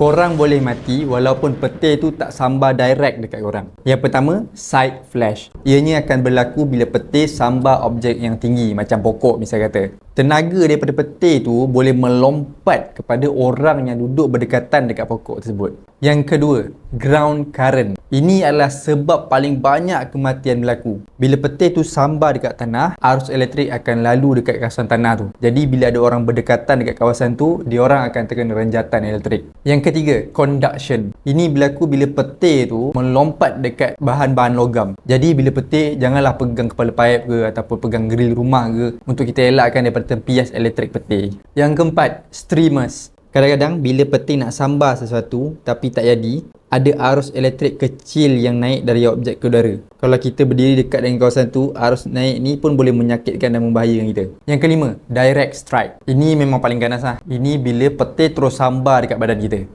korang boleh mati walaupun petir tu tak sambar direct dekat korang. Yang pertama, side flash. Ianya akan berlaku bila petir sambar objek yang tinggi macam pokok misal kata. Tenaga daripada petir tu boleh melompat kepada orang yang duduk berdekatan dekat pokok tersebut. Yang kedua, ground current. Ini adalah sebab paling banyak kematian berlaku. Bila petir tu sambar dekat tanah, arus elektrik akan lalu dekat kawasan tanah tu. Jadi bila ada orang berdekatan dekat kawasan tu, dia orang akan terkena renjatan elektrik. Yang ketiga, conduction. Ini berlaku bila petir tu melompat dekat bahan-bahan logam. Jadi bila petir, janganlah pegang kepala paip ke ataupun pegang grill rumah ke untuk kita elakkan daripada tempias elektrik petir. Yang keempat, streamers. Kadang-kadang bila petir nak sambar sesuatu tapi tak jadi, ada arus elektrik kecil yang naik dari objek ke udara. Kalau kita berdiri dekat dengan kawasan tu, arus naik ni pun boleh menyakitkan dan membahayakan kita. Yang kelima, direct strike. Ini memang paling ganas lah. Ini bila petir terus sambar dekat badan kita.